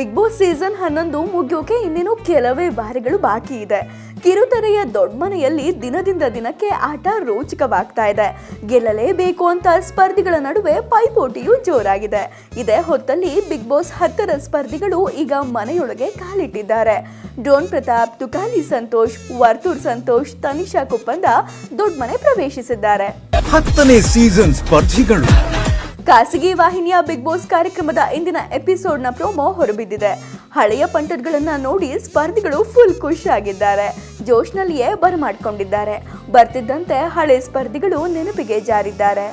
Big boss season ಹನ್ನೊಂದು ಮುಗಿಯೋಕೆ ಇನ್ನೇನು ಕೆಲವೇ ಬಾರಿಗಳು ಬಾಕಿ ಇದೆ. ಕಿರುತೆರೆಯ ದೊಡ್ಡ ಮನೆಯಲ್ಲಿ ದಿನದಿಂದ ದಿನಕ್ಕೆ ಆಟ ರೋಚಕವಾಗ್ತಾ ಇದೆ. ಗೆಲ್ಲಲೇಬೇಕು ಅಂತ ಸ್ಪರ್ಧಿಗಳ ನಡುವೆ ಪೈಪೋಟಿಯು ಜೋರಾಗಿದೆ. ಇದೇ ಹೊತ್ತಲ್ಲಿ ಬಿಗ್ ಬಾಸ್ ಹತ್ತರ ಸ್ಪರ್ಧಿಗಳು ಈಗ ಮನೆಯೊಳಗೆ ಕಾಲಿಟ್ಟಿದ್ದಾರೆ. ಡ್ರೋನ್ ಪ್ರತಾಪ್, ತುಕಾಲಿ ಸಂತೋಷ್, ವರ್ತೂರ್ ಸಂತೋಷ್, ತನಿಷಾ ಕುಪ್ಪಂದ ದೊಡ್ಡ ಮನೆ ಪ್ರವೇಶಿಸಿದ್ದಾರೆ. ಹತ್ತನೇ ಸೀಸನ್ ಸ್ಪರ್ಧಿಗಳು. ಖಾಸಗಿ ವಾಹಿನಿಯ ಬಿಗ್ ಬಾಸ್ ಕಾರ್ಯಕ್ರಮದ ಇಂದಿನ ಎಪಿಸೋಡ್ನ ಪ್ರೋಮೋ ಹೊರಬಿದ್ದಿದೆ. ಹಳೆಯ ಪಂಟರ್ಗಳನ್ನ ನೋಡಿ ಸ್ಪರ್ಧಿಗಳು ಫುಲ್ ಖುಷಿಯಾಗಿದ್ದಾರೆ. ಜೋಶ್ನಲ್ಲಿಯೇ ಬರಮಾಡ್ಕೊಂಡಿದ್ದಾರೆ. ಬರ್ತಿದ್ದಂತೆ ಹಳೆ ಸ್ಪರ್ಧಿಗಳು ನೆನಪಿಗೆ ಜಾರಿದ್ದಾರೆ.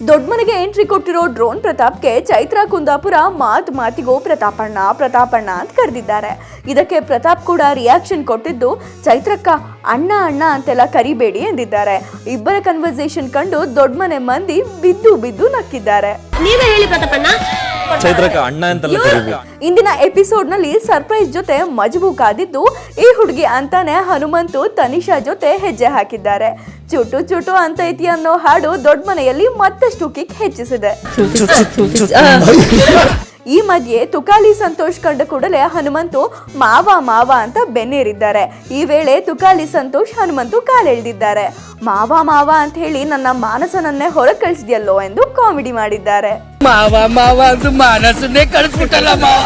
ದೊಡ್ಡ ಮನೆಗೆ ಎಂಟ್ರಿ ಕೊಟ್ಟಿರೋ ಡ್ರೋನ್ ಪ್ರತಾಪ್ಗೆ ಚೈತ್ರ ಕುಂದಾಪುರ ಮಾತ್ ಮಾತಿಗೋ ಪ್ರತಾಪಣ್ಣ ಪ್ರತಾಪಣ್ಣ ಅಂತ ಕರೆದಿದ್ದಾರೆ. ಇದಕ್ಕೆ ಪ್ರತಾಪ್ ಕೂಡ ರಿಯಾಕ್ಷನ್ ಕೊಟ್ಟಿದ್ದು ಚೈತ್ರಕ್ಕ ಅಣ್ಣ ಅಣ್ಣ ಅಂತೆಲ್ಲ ಕರಿಬೇಡಿ ಎಂದಿದ್ದಾರೆ. ಇಬ್ಬರ ಕನ್ವರ್ಸೇಷನ್ ಕಂಡು ದೊಡ್ಡಮನೆ ಮಂದಿ ಬಿದ್ದು ಬಿದ್ದು ನಕ್ಕಿದ್ದಾರೆ. ನೀವೇ ಹೇಳಿ ಪ್ರತಾಪಣ್ಣ. ಚೈತ್ರಕ ಅಣ್ಣ ಅಂತೆಲ್ಲ ಕರಿಬೇಕು ಇಂದಿನ ಎಪಿಸೋಡ್ನಲ್ಲಿ ಸರ್ಪ್ರೈಸ್ ಜೊತೆ ಮಜಬೂಕ್ ಆದಿದ್ದು ಈ ಹುಡುಗಿ ಅಂತಾನೆ ಹನುಮಂತು ತನಿಷಾ ಜೊತೆ ಹೆಜ್ಜೆ ಹಾಕಿದ್ದಾರೆ. ಚುಟು ಚುಟು ಅಂತ ಐತಿ ಅನ್ನೋ ಹಾಡು ದೊಡ್ಡ ಮನೆಯಲ್ಲಿ ಮತ್ತಷ್ಟು ಕಿಕ್ ಹೆಚ್ಚಿಸಿದೆ. ಈ ಮಧ್ಯೆ ತುಕಾಲಿ ಸಂತೋಷ್ ಕಂಡ ಕೂಡಲೇ ಹನುಮಂತು ಮಾವ ಮಾವ ಅಂತ ಬೆನ್ನೇರಿದ್ದಾರೆ. ಈ ವೇಳೆ ತುಕಾಲಿ ಸಂತೋಷ್ ಹನುಮಂತು ಕಾಲೆಳೆದಿದ್ದಾರೆ. ಮಾವ ಮಾವ ಅಂತ ಹೇಳಿ ನನ್ನ ಮಾನಸನನ್ನೇ ಹೊರ ಕಳಿಸಿದ್ಯಲ್ಲೋ ಎಂದು ಕಾಮಿಡಿ ಮಾಡಿದ್ದಾರೆ. ಮಾವ ಮಾವ ಅಂತ ಮಾನಸನ್ನೇ ಕಳಿಸ್ಬಿಟ್ಟಲ್ಲ ಮಾವ.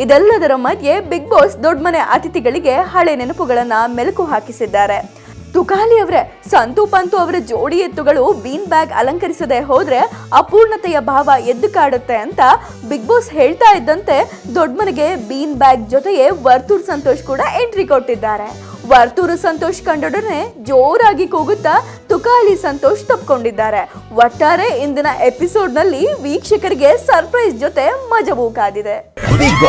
ಇದೆಲ್ಲದರ ಮಧ್ಯೆ ಬಿಗ್ ಬಾಸ್ ದೊಡ್ಡ ಮನೆ ಅತಿಥಿಗಳಿಗೆ ಹಳೆ ನೆನಪುಗಳನ್ನ ಮೆಲುಕು ಹಾಕಿಸಿದ್ದಾರೆ. ತುಕಾಲಿ ಅವರೇ, ಸಂತು ಪಂತು ಅವರ ಜೋಡಿ ಎತ್ತುಗಳು ಬೀನ್ ಬ್ಯಾಗ್ ಅಲಂಕರಿಸದೆ ಹೋದ್ರೆ ಅಪೂರ್ಣತೆಯ ಭಾವ ಎದ್ದು ಕಾಡುತ್ತೆ ಅಂತ ಬಿಗ್ ಬಾಸ್ ಹೇಳ್ತಾ ಇದ್ದಂತೆ ದೊಡ್ಡ ಮನೆಗೆ ಬೀನ್ ಬ್ಯಾಗ್ ಜೊತೆಗೆ ವರ್ತೂರ್ ಸಂತೋಷ್ ಕೂಡ ಎಂಟ್ರಿ ಕೊಟ್ಟಿದ್ದಾರೆ. ವರ್ತೂರು ಸಂತೋಷ್ ಕಂಡೊಡನೆ ಜೋರಾಗಿ ಕೂಗುತ್ತಾ ತುಕಾಲಿ ಸಂತೋಷ್ ತಪ್ಕೊಂಡಿದ್ದಾರೆ. ಒಟ್ಟಾರೆ ಇಂದಿನ ಎಪಿಸೋಡ್ನಲ್ಲಿ ವೀಕ್ಷಕರಿಗೆ ಸರ್ಪ್ರೈಸ್ ಜೊತೆ ಮಜಬೂಕಾಗಿದೆ ಬಿಗ್